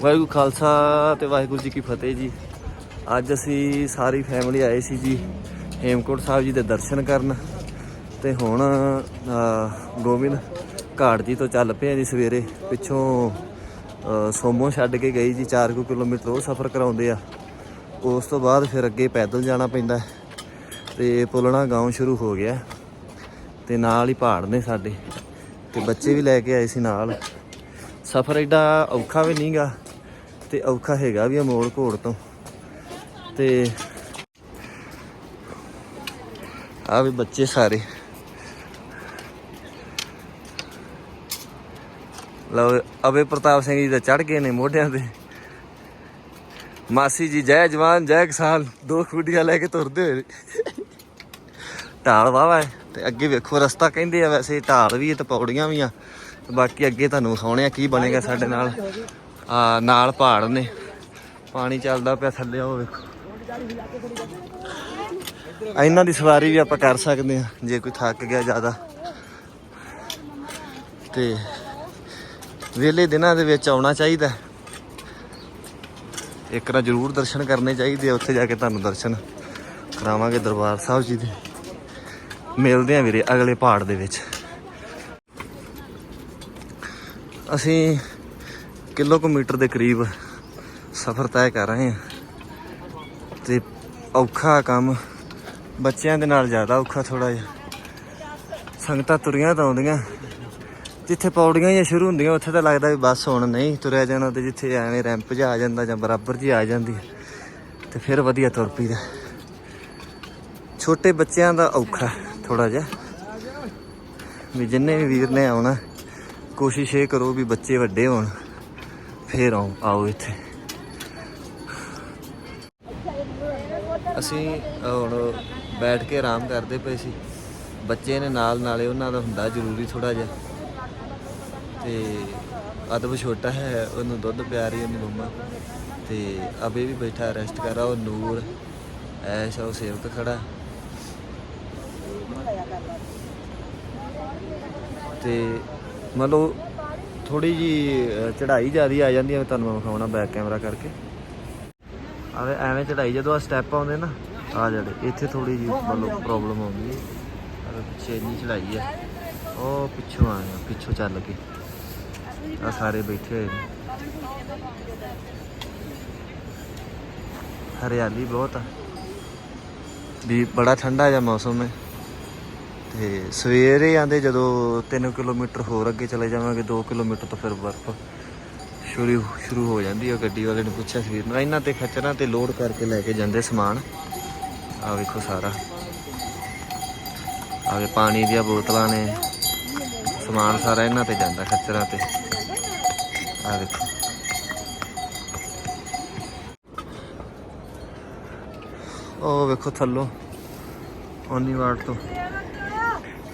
ਵਾਹਿਗੁਰੂ ਖਾਲਸਾ ਤੇ ਵਾਹਿਗੁਰੂ ਜੀ ਕੀ ਫਤਿਹ ਜੀ। ਅੱਜ ਅਸੀਂ ਸਾਰੀ ਫੈਮਿਲੀ ਆਏ ਸੀ ਜੀ ਹੇਮਕੋਟ ਸਾਹਿਬ ਜੀ ਦੇ ਦਰਸ਼ਨ ਕਰਨ ਤੇ ਹੁਣ ਗੋਬਿੰਦ ਘਾਟ ਜੀ ਤੋਂ ਚੱਲ ਪਏ ਜੀ ਸਵੇਰੇ। ਪਿੱਛੋਂ ਸੋਮੋ ਛੱਡ ਕੇ ਗਈ ਜੀ 4 ਕਿਲੋਮੀਟਰ ਉਹ ਸਫ਼ਰ ਕਰਾਉਂਦੇ ਆ। ਉਸ ਤੋਂ ਬਾਅਦ ਫਿਰ ਅੱਗੇ ਪੈਦਲ ਜਾਣਾ ਪੈਂਦਾ ਹੈ। ਤੇ ਪੁਲਣਾ ਗਾਉਂ ਸ਼ੁਰੂ ਹੋ ਗਿਆ। ਤੇ ਨਾਲ ਹੀ ਪਹਾੜ ਨੇ ਸਾਡੇ। ਤੇ ਬੱਚੇ ਵੀ ਲੈ ਕੇ ਆਏ ਸੀ ਨਾਲ। ਸਫ਼ਰ ਐਡਾ ਔਖਾ ਵੀ ਨਹੀਂਗਾ ਤੇ ਔਖਾ ਹੈਗਾ ਵੀ ਅਮੋਲ ਘੋੜ ਤੋਂ। ਤੇ ਆ ਵੀ ਬੱਚੇ ਸਾਰੇ। ਲਓ, ਅਬੇ ਪ੍ਰਤਾਪ ਸਿੰਘ ਜੀ ਤਾਂ ਚੜ ਗਏ ਨੇ ਮੋਢਿਆਂ ਤੇ। ਮਾਸੀ ਜੀ, ਜੈ ਜਵਾਨ, ਜੈ ਕਿਸਾਨ, ਦੋ ਖੁੱਡੀਆਂ ਲੈ ਕੇ ਤੁਰਦੇ ਹੋਏ। ਨੇ। ਢਾਲ ਵਾਵਾ ਹੈ, ਤੇ ਅੱਗੇ ਵੇਖੋ, ਰਸਤਾ ਕਹਿੰਦੇ ਆ ਵੈਸੇ ਢਾਲ ਵੀ ਤੇ ਪੌੜੀਆਂ ਵੀ ਆ। ਤੇ ਬਾਕੀ ਅੱਗੇ ਤੁਹਾਨੂੰ ਵਿਖਾਉਣੇ ਆ ਕੀ ਬਣੇਗਾ ਸਾਡੇ ਨਾਲ। ਆ ਨਾਲ ਪਹਾੜ ਨੇ। ਪਾਣੀ ਚੱਲਦਾ ਪਿਆ ਥੱਲੇ, ਉਹ ਵੇਖੋ। ਇਹਨਾਂ ਦੀ ਸਵਾਰੀ ਵੀ ਆਪਾਂ ਕਰ ਸਕਦੇ ਆ ਜੇ ਕੋਈ ਥੱਕ ਗਿਆ ਜ਼ਿਆਦਾ। ਤੇ ਵਿਹਲੇ ਦਿਨਾਂ ਦੇ ਵਿੱਚ ਆਉਣਾ ਚਾਹੀਦਾ। ਇੱਕ ਵਾਰ ਜ਼ਰੂਰ ਦਰਸ਼ਨ ਕਰਨੇ ਚਾਹੀਦੇ ਆ, ਉੱਥੇ ਜਾ ਕੇ ਤੁਹਾਨੂੰ ਦਰਸ਼ਨ ਕਰਾਵਾਂਗੇ ਦਰਬਾਰ ਸਾਹਿਬ ਜੀ ਦੇ। ਮਿਲਦੇ ਆ ਵੀਰੇ ਅਗਲੇ ਪਹਾੜ ਦੇ ਵਿੱਚ। ਅਸੀਂ ਕਿਲੋਮੀਟਰ ਦੇ ਕਰੀਬ ਸਫ਼ਰ ਤੈਅ ਕਰ ਰਹੇ ਹਾਂ। ਤੇ ਔਖਾ ਕੰਮ, ਬੱਚਿਆਂ ਦੇ ਨਾਲ ਜ਼ਿਆਦਾ ਔਖਾ ਥੋੜਾ ਜਿਹਾ। ਸੰਗਤਾਂ ਤੁਰੀਆਂ ਤਾਂ ਆਉਂਦੀਆਂ। ਜਿੱਥੇ ਪੌੜੀਆਂ ਹੀ ਸ਼ੁਰੂ ਹੁੰਦੀਆਂ, ਉੱਥੇ ਤਾਂ ਲੱਗਦਾ ਵੀ ਬਸ ਹੁਣ ਨਹੀਂ ਤੁਰਿਆ ਜਾਣਾ ਤੇ ਜਿੱਥੇ ਐਵੇਂ ਰੈਂਪ ਜਿਹਾ ਆ ਜਾਂਦਾ ਜਾਂ ਬਰਾਬਰ 'ਚ ਆ ਜਾਂਦੀ। ਹੈ ਤੇ ਫਿਰ ਵਧੀਆ ਤੁਰ ਪਈਦਾ। ਛੋਟੇ ਬੱਚਿਆਂ ਦਾ ਔਖਾ ਥੋੜਾ ਜਿਹਾ। ਵੀ ਜਿੰਨੇ ਵੀ ਵੀਰ ਨੇ ਆਉਣਾ, ਕੋਸ਼ਿਸ਼ ਇਹ ਕਰੋ ਵੀ ਬੱਚੇ ਵੱਡੇ ਹੋਣ। ਫੇਰ ਆਓ ਆਓ ਇੱਥੇ। ਅਸੀਂ ਹੁਣ ਬੈਠ ਕੇ ਆਰਾਮ ਕਰਦੇ ਪਏ ਸੀ। ਬੱਚੇ ਨੇ ਨਾਲ ਨਾਲੇ ਉਹਨਾਂ ਦਾ ਹੁੰਦਾ ਜ਼ਰੂਰੀ ਥੋੜਾ ਜਿਹਾ। ਤੇ ਅਦਬ ਛੋਟਾ ਹੈ, ਉਹਨੂੰ ਦੁੱਧ ਪਿਆ ਰਹੀ ਉਹਦੀ ਮੰਮਾ। ਤੇ ਅਬੇ ਵੀ ਬੈਠਾ ਰੈਸਟ ਕਰ ਰਹਾ ਉਹ ਨੂਰ, ਐਸ਼, ਉਹ ਸੇਵਕ ਖੜਾ। ਤੇ ਮੰਨ ਲਓ ਥੋੜੀ ਜੀ ਚੜ੍ਹਾਈ ਜ਼ਿਆਦੀ ਆ ਜਾਂਦੀ ਹੈ ਤੁਹਾਨੂੰ ਮੈਂ ਵਿਖਾਉਣਾ ਬੈਕ ਕੈਮਰਾ ਕਰਕੇ। ਆਵੇ ਐਵੇਂ ਚੜ੍ਹਾਈ, ਜਦੋਂ ਆ ਸਟੈਪ ਆਉਂਦੇ ਨਾ, ਆ ਜਿਹੜੇ, ਇੱਥੇ ਥੋੜੀ ਜੀ ਮਤਲਬ ਪ੍ਰੋਬਲਮ ਆਉਂਦੀ ਹੈ ਪਿੱਛੇ ਇੰਨੀ ਚੜ੍ਹਾਈ ਹੈ ਉਹ ਪਿੱਛੋਂ ਆ ਗਿਆ, ਪਿੱਛੋਂ ਚੱਲ ਕੇ। ਆ ਸਾਰੇ ਬੈਠੇ ਹੋਏ ਨੇ। ਹਰਿਆਲੀ ਬਹੁਤ ਆ। ਵੀ ਬੜਾ ਠੰਡਾ ਜਿਹਾ ਮੌਸਮ ਹੈ। ਤੇ ਸਵੇਰੇ ਆਂਦੇ ਜਦੋਂ 3 ਕਿਲੋਮੀਟਰ ਹੋਰ ਅੱਗੇ ਚਲੇ ਜਾਵਾਂਗੇ 2 ਕਿਲੋਮੀਟਰ ਤੋਂ ਫਿਰ ਬਰਫ਼ ਸ਼ੁਰੂ ਸ਼ੁਰੂ ਹੋ ਜਾਂਦੀ ਹੈ ਗੱਡੀ ਵਾਲੇ ਨੇ ਪੁੱਛਿਆ ਸਵੇਰ ਨੂੰ, ਇਹਨਾਂ ਤੇ ਖੱਚਰਾਂ ਤੇ ਲੋਡ ਕਰਕੇ ਲੈ ਕੇ ਜਾਂਦੇ ਸਮਾਨ। ਆ ਵੇਖੋ ਸਾਰਾ। ਆਵੇ ਪਾਣੀ ਦੀਆਂ ਬੋਤਲਾਂ ਨੇ, ਸਮਾਨ ਸਾਰਾ ਇਹਨਾਂ ਤੇ ਜਾਂਦਾ ਖੱਚਰਾਂ ਤੇ। ਆ ਦੇਖੋ ਉਹ ਵੇਖੋ ਥੱਲੋਂ, ਓਨੀ ਵਾਰ ਤੋਂ।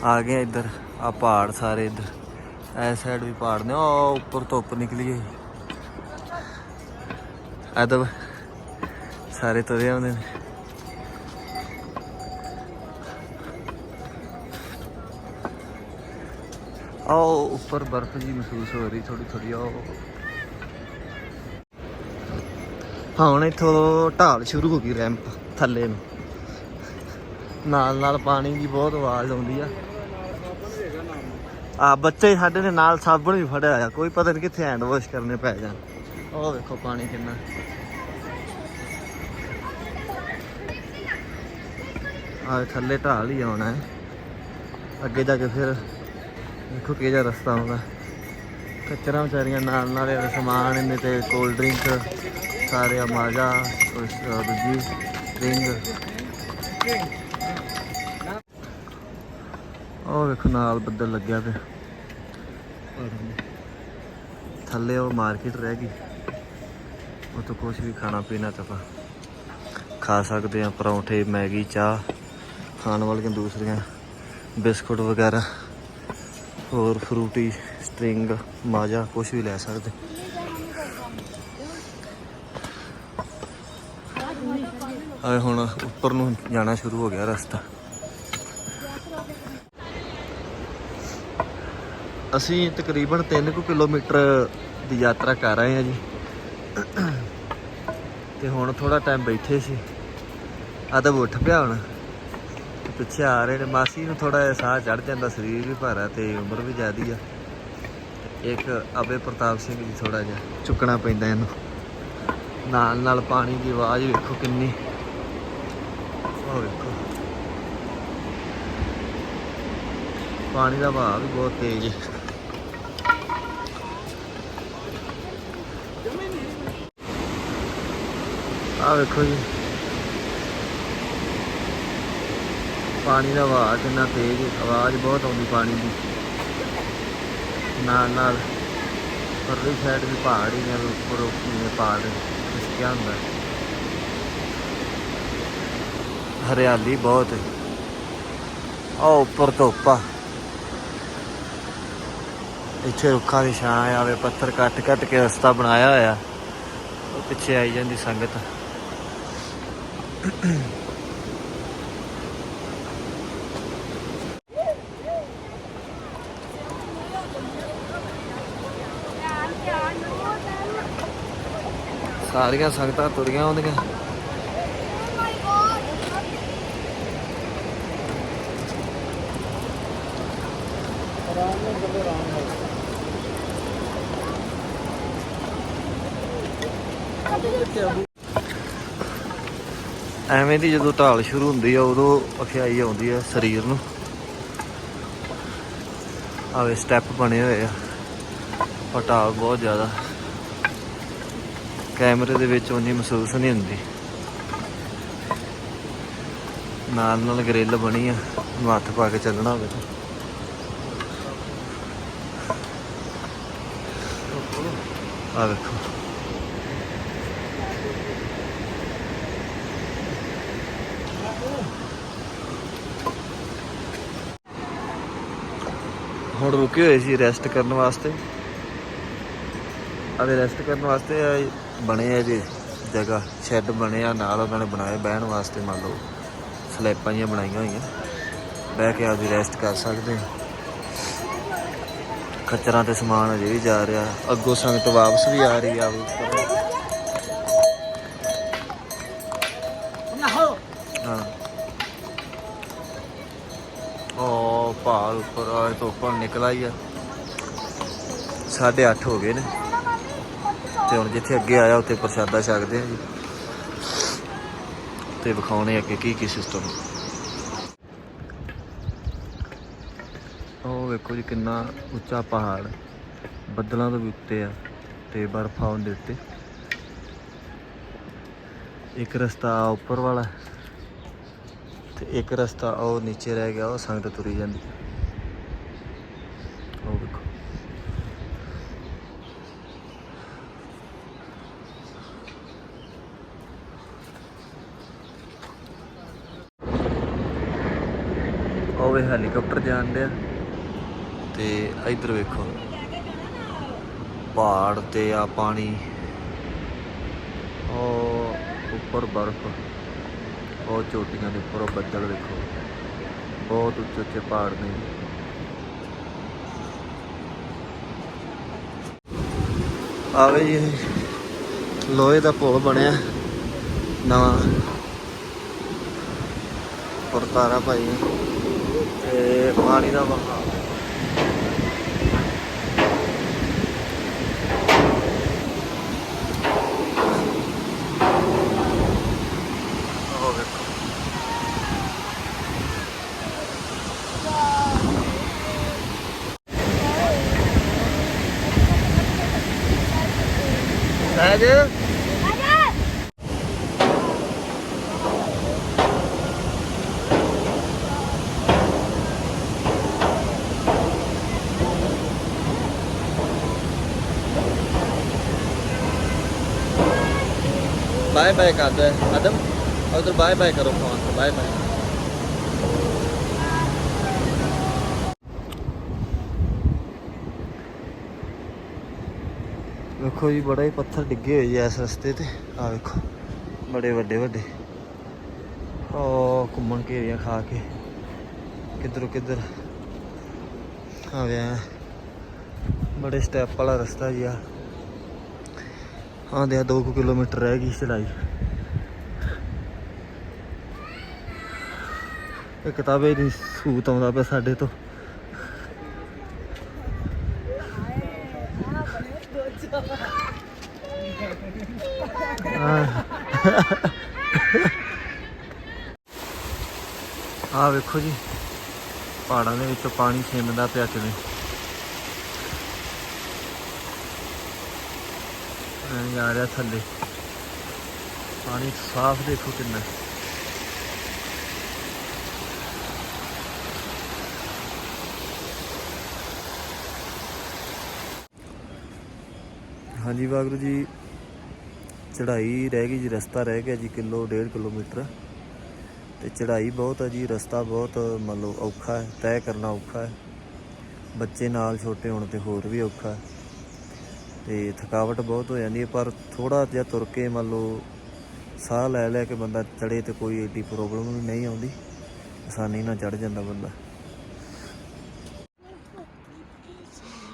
ਆ ਗਏ ਇੱਧਰ, ਆ ਪਹਾੜ ਸਾਰੇ ਇੱਧਰ। ਐ ਸਾਈਡ ਵੀ ਪਹਾੜ ਨੇ ਉਹ ਉੱਪਰ ਧੁੱਪ ਨਿਕਲੀ ਹੈ ਅਦਬ ਸਾਰੇ ਤੁਰੇ ਆਉਂਦੇ ਨੇ। ਆਓ ਉੱਪਰ ਬਰਫ਼ ਜੀ ਮਹਿਸੂਸ ਹੋ ਰਹੀ ਥੋੜੀ ਥੋੜੀ ਆਓ ਹਾਂ ਹੁਣ ਇੱਥੋਂ ਢਾਲ ਸ਼ੁਰੂ ਹੋ ਗਈ ਰੈਂਪ ਥੱਲੇ ਨੂੰ। ਨਾਲ ਨਾਲ ਪਾਣੀ ਦੀ ਬਹੁਤ ਆਵਾਜ਼ ਆਉਂਦੀ ਆ। ਆ ਬੱਚੇ ਸਾਡੇ ਨੇ ਨਾਲ ਸਾਬਣ ਵੀ ਫੜਿਆ ਆ ਕੋਈ ਪਤਾ ਨਹੀਂ ਕਿੱਥੇ ਹੈਂਡ ਵਾਸ਼ ਕਰਨੇ ਪੈ ਜਾਣ। ਉਹ ਵੇਖੋ ਪਾਣੀ ਕਿੰਨਾ। ਆ ਥੱਲੇ ਢਾਲ ਹੀ ਆਉਣਾ ਹੈ। ਅੱਗੇ ਜਾ ਕੇ ਫਿਰ ਦੇਖੋ ਕਿਹੋ ਜਿਹਾ ਰਸਤਾ ਆਉਂਦਾ। ਕਚਰਾ ਵਿਚਾਰੀਆਂ ਨਾਲ ਨਾਲ ਇਹਦਾ ਸਮਾਨ ਇਹਨੇ ਤੇ ਕੋਲਡ ਡਰਿੰਕ ਸਾਰੇ ਆ ਮਾਜਾ ਦੂਜੀ ਡਰਿੰਕ ਉਹ ਵੇਖੋ ਨਾਲ ਬੱਦਲ ਲੱਗਿਆ ਪਿਆ। ਥੱਲੇ ਉਹ ਮਾਰਕੀਟ ਰਹਿ ਗਈ। ਉਹ ਤੋਂ ਕੁਝ ਵੀ ਖਾਣਾ ਪੀਣਾ ਤਾਂ ਆਪਾਂ ਖਾ ਸਕਦੇ ਆ ਪਰੌਂਠੇ, ਮੈਗੀ, ਚਾਹ, ਖਾਣ ਵਾਲੀਆਂ ਦੂਸਰੀਆਂ, ਬਿਸਕੁਟ ਵਗੈਰਾ, ਹੋਰ ਫਰੂਟੀ, ਸਟ੍ਰਿੰਗ, ਮਾਜਾ ਕੁਝ ਵੀ ਲੈ ਸਕਦੇ। ਆਏ ਹੁਣ ਉੱਪਰ ਨੂੰ ਜਾਣਾ ਸ਼ੁਰੂ ਹੋ ਗਿਆ ਰਸਤਾ। ਅਸੀਂ ਤਕਰੀਬਨ 3 ਕੁ ਕਿਲੋਮੀਟਰ ਦੀ ਯਾਤਰਾ ਕਰ ਰਹੇ ਹਾਂ ਜੀ। ਤੇ ਹੁਣ ਥੋੜਾ ਟਾਈਮ ਬੈਠੇ ਸੀ। ਅਦਬ ਉੱਠ ਪਿਆ ਹੁਣ। ਪਿੱਛੇ ਆ ਰਹੇ ਨੇ। ਮਾਸੀ ਨੂੰ ਥੋੜਾ ਸਾਹ ਚੜ ਜਾਂਦਾ, ਸਰੀਰ ਵੀ ਭਾਰਾ ਤੇ ਉਮਰ ਵੀ ਜ਼ਿਆਦੀ ਆ। ਇੱਕ ਅਬੇ ਪ੍ਰਤਾਪ ਸਿੰਘ ਜੀ ਥੋੜਾ ਜਿਹਾ ਚੁੱਕਣਾ ਪੈਂਦਾ ਇਹਨੂੰ। ਨਾਲ ਨਾਲ ਪਾਣੀ ਦੀ ਆਵਾਜ਼ ਵੇਖੋ ਕਿੰਨੀ। ਉਹ ਵੇਖੋ। ਪਾਣੀ ਦਾ ਵਹਾਅ ਵੀ ਬਹੁਤ ਤੇਜ਼ ਹੈ। ਆ ਵੇਖੋ ਜੀ। ਪਾਣੀ ਦਾ ਵਹਾਅ ਕਿੰਨਾ ਤੇਜ਼ ਆਵਾਜ਼ ਬਹੁਤ ਆਉਂਦੀ ਪਾਣੀ ਦੀ। ਨਾਲ ਨਾਲ ਪਰਲੀ ਸਾਈਡ ਵੀ ਪਹਾੜ ਹੀ ਨੇ ਉੱਪਰ ਉੱਪਰ ਪਹਾੜ ਖਿਸਕਿਆ ਹੁੰਦਾ ਹਰਿਆਲੀ ਬਹੁਤ ਹੈ। ਆ ਉੱਪਰ ਧੁੱਪ ਇੱਥੇ ਰੁੱਖਾਂ ਦੀ ਛਾਂ ਆਵੇ ਪੱਥਰ ਕੱਟ ਕੱਟ ਕੇ ਰਸਤਾ ਬਣਾਇਆ ਹੋਇਆ। ਉਹ ਪਿੱਛੇ ਆਈ ਜਾਂਦੀ ਸੰਗਤ। ਸਾਰੀਆਂ ਸੰਗਤਾਂ ਤੁਰੀਆਂ ਆਉਂਦੀਆਂ। ਐਵੇਂ ਦੀ ਜਦੋਂ ਢਾਲ ਸ਼ੁਰੂ ਹੁੰਦੀ ਆ, ਉਦੋਂ ਅਖਿਆਈ ਆਉਂਦੀ ਆ ਸਰੀਰ ਨੂੰ। ਆਵੇ ਸਟੈਪ ਬਣੇ ਹੋਏ ਆ। ਪਟਾਲ ਬਹੁਤ ਜ਼ਿਆਦਾ। ਕੈਮਰੇ ਦੇ ਵਿੱਚ ਉਨੀ ਮਹਿਸੂਸ ਨਹੀਂ ਹੁੰਦੀ। ਨਾਲ ਨਾਲ ਗ੍ਰਿਲ ਬਣੀ ਆ। ਨੂੰ ਹੱਥ ਪਾ ਕੇ ਚੱਲਣਾ ਹੋਵੇ ਤਾਂ। ਆ ਵੇਖੋ। ਹੁਣ ਰੁਕੇ ਹੋਏ ਸੀ ਰੈਸਟ ਕਰਨ ਵਾਸਤੇ। ਆਵੇ ਰੈਸਟ ਕਰਨ ਵਾਸਤੇ ਇਹ ਬਣੇ ਆ ਜੀ ਜਗ੍ਹਾ ਸ਼ੈੱਡ ਬਣੇ ਆ, ਨਾਲ ਉਹਨਾਂ ਨੇ ਬਣਾਏ ਬਹਿਣ ਵਾਸਤੇ, ਮੰਨ ਲਓ, ਸਲੈਪਾਂ ਜਿਹੀਆਂ ਬਣਾਈਆਂ ਹੋਈਆਂ। ਬਹਿ ਕੇ ਆਪਦੀ ਰੈਸਟ ਕਰ ਸਕਦੇ ਖੱਚਰਾਂ ਤੇ ਸਮਾਨ ਅਜੇ ਵੀ ਜਾ ਰਿਹਾ। ਅੱਗੋਂ ਸੰਗਤ ਵਾਪਸ ਵੀ ਆ ਰਹੀ ਆ। ਪਹਾੜ ਉੱਪਰ ਆ ਧੁੱਪ ਨਿਕਲ ਆਈ ਆ। 8:30 ਹੋ ਗਏ ਨੇ। ਤੇ ਹੁਣ ਜਿੱਥੇ ਅੱਗੇ ਆਇਆ, ਉੱਥੇ ਪ੍ਰਸ਼ਾਦਾ ਛਕਦੇ ਆ ਜੀ। ਤੇ ਵਿਖਾਉਣੇ ਅੱਗੇ ਕੀ ਕੀ ਸਿਸਟਮ ਉਹ ਵੇਖੋ ਜੀ ਕਿੰਨਾ ਉੱਚਾ ਪਹਾੜ। ਬੱਦਲਾਂ ਤੋਂ ਵੀ ਉੱਤੇ ਆ ਤੇ ਬਰਫ਼ ਆਉਣ ਦੇ ਉੱਤੇ। ਇੱਕ ਰਸਤਾ ਆ ਉੱਪਰ ਵਾਲਾ ਤੇ ਇੱਕ ਰਸਤਾ ਉਹ ਨੀਚੇ ਰਹਿ ਗਿਆ, ਉਹ ਸੰਗਤ ਤੁਰੀ ਜਾਂਦੀ ਉਹ ਵੇਖੋ ਉਹ ਵੇ ਹੈਲੀਕਾਪਟਰ ਜਾਣ ਡਿਆ। ਤੇ ਇਧਰ ਵੇਖੋ, ਪਹਾੜ ਤੇ ਆ ਪਾਣੀ। ਉਹ ਉੱਪਰ ਬਰਫ਼, ਉਹ ਚੋਟੀਆਂ ਦੇ ਉੱਪਰ ਉਹ ਬੱਦਲ ਵੇਖੋ। ਬਹੁਤ ਉੱਚੇ ਉੱਚੇ ਪਹਾੜ ਨੇ। ਆਵੇ ਜੀ ਲੋਹੇ ਦਾ ਪੁਲ ਬਣਿਆ। ਨਵਾਂ। ਪਰਤਾਰਾ ਭਾਈ ਤੇ ਪਾਣੀ ਦਾ ਵਹਾਅ ਉਹ ਵੇਖੋ ਸਹਿਜ बाय बाय कर दो आदम उधर बाय बाय करो फोन से बाय बाय ਵੇਖੋ ਜੀ ਬੜਾ ਹੀ ਪੱਥਰ ਡਿੱਗੇ ਹੋਏ ਜੀ ਇਸ ਰਸਤੇ ਤੇ ਆ ਵੇਖੋ ਬੜੇ ਵੱਡੇ ਵੱਡੇ ਉਹ ਘੁੰਮਣ ਘੇਰੀਆਂ ਖਾ ਕੇ ਕਿੱਧਰੋਂ ਕਿੱਧਰ ਆ ਗਿਆ ਬੜੇ ਸਟੈਪ ਵਾਲਾ ਰਸਤਾ ਜੀ ਆ ਹਾਂ ਦੇ 2 ਕਿਲੋਮੀਟਰ ਰਹਿ ਗਈ ਚੜਾਈ ਇਹ ਕਿਤਾਬੇ ਦੀ ਸੂਤ ਆਉਂਦਾ ਪਿਆ ਸਾਡੇ ਤੋਂ। ਆ ਵੇਖੋ ਜੀ, ਪਹਾੜਾਂ ਦੇ ਵਿੱਚੋਂ ਪਾਣੀ ਛਿੰਨਦਾ ਪਿਆ ਕਿਵੇਂ। ਆ ਰਿਹਾ ਥੱਲੇ। ਪਾਣੀ ਸਾਫ਼ ਦੇਖੋ ਕਿੰਨਾ। ਹਾਂਜੀ ਵਾਗਰੂ ਜੀ, ਚੜ੍ਹਾਈ ਰਹਿ ਗਈ ਜੀ, ਰਸਤਾ ਰਹਿ ਗਿਆ ਜੀ, ਕਿਲੋ, ਡੇਢ ਕਿਲੋਮੀਟਰ। ਤੇ ਚੜ੍ਹਾਈ ਬਹੁਤ ਹੈ ਜੀ, ਰਸਤਾ ਬਹੁਤ ਮੰਨ ਲਓ ਔਖਾ ਹੈ, ਤੈਅ ਕਰਨਾ ਔਖਾ ਹੈ। ਬੱਚੇ ਨਾਲ ਛੋਟੇ ਹੋਣ ਤੇ ਹੋਰ ਵੀ ਔਖਾ ਹੈ। ਤੇ ਥਕਾਵਟ ਬਹੁਤ ਹੋ ਜਾਂਦੀ ਹੈ, ਪਰ ਥੋੜਾ ਜਿਹਾ ਤੁਰ ਕੇ ਮੰਨ ਲਓ ਸਾਹ ਲੈ ਲੈ ਕੇ ਬੰਦਾ ਚੜੇ ਤੇ ਕੋਈ ਏਡੀ ਪ੍ਰੋਬਲਮ ਵੀ ਨਹੀਂ ਆਉਂਦੀ। ਆਸਾਨੀ ਨਾਲ ਚੜ ਜਾਂਦਾ ਬੰਦਾ।